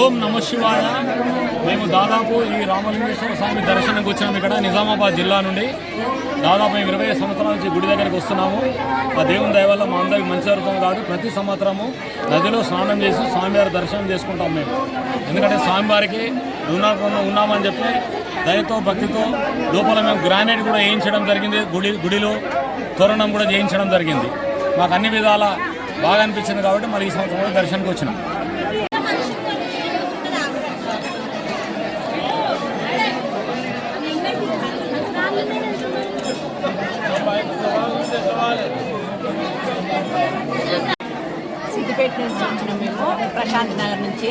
ఓం నమ శివాయ. మేము దాదాపు ఈ రామలింగేశ్వర స్వామి దర్శనంకి వచ్చినాము ఇక్కడ నిజామాబాద్ జిల్లా నుండి దాదాపు మేము ఇరవై సంవత్సరాల నుంచి గుడి దగ్గరికి వస్తున్నాము. ఆ దేవుని దయ వల్ల మా అందరికి మంచి జరుగుతుంది కాబట్టి ప్రతి సంవత్సరము నదిలో స్నానం చేసి స్వామివారి దర్శనం చేసుకుంటాం మేము. ఎందుకంటే స్వామివారికి ఉన్నా ఉన్నామని చెప్పి దయతో భక్తితో లోపల మేము గ్రానైట్ కూడా వేయించడం జరిగింది. గుడి గుడిలో తోరణం కూడా చేయించడం జరిగింది. మాకు అన్ని విధాల బాగా అనిపించింది కాబట్టి మరి ఈ సంవత్సరం కూడా దర్శనానికి వచ్చినాం. సిద్దిపేట నుంచి వచ్చినాం మేము ప్రశాంత్ నగర్ నుంచి.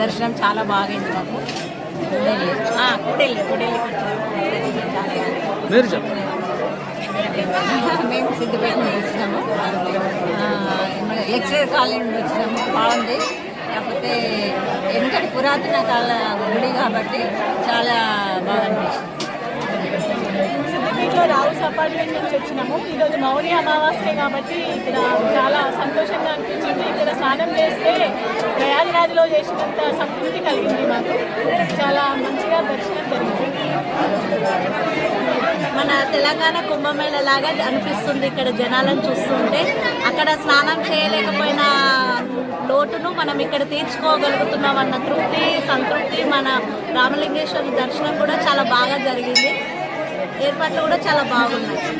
దర్శనం చాలా బాగైంది మాకు. మీరు చెప్పండి మేము సిద్దిపేట నుంచి వచ్చినాము. లెక్చరర్ కాలేజ్ నుండి వచ్చినాము. బాగుంది. కాకపోతే ఎందుకంటే పురాతన కాల గుడి కాబట్టి చాలా బాగా అనిపించింది. సిద్దిపేటలో రావుస్ అపార్ట్మెంట్ నుంచి వచ్చినాము. ఈరోజు మౌని అమావాస్య కాబట్టి ఇక్కడ చాలా సంతోషంగా స్నానం చేస్తే ప్రయాగరాజులో చేసినంత సంతృప్తి కలిగింది మాకు. చాలా మంచిగా దర్శనం జరిగింది. మన తెలంగాణ కుంభమేళ లాగా అనిపిస్తుంది ఇక్కడ జనాలను చూస్తుంటే. అక్కడ స్నానం చేయలేకపోయిన లోటును మనం ఇక్కడ తీర్చుకోగలుగుతున్నాం అన్న తృప్తి సంతృప్తి మన రామలింగేశ్వర దర్శనం కూడా చాలా బాగా జరిగింది. ఏర్పాట్లు కూడా చాలా బాగున్నాయి.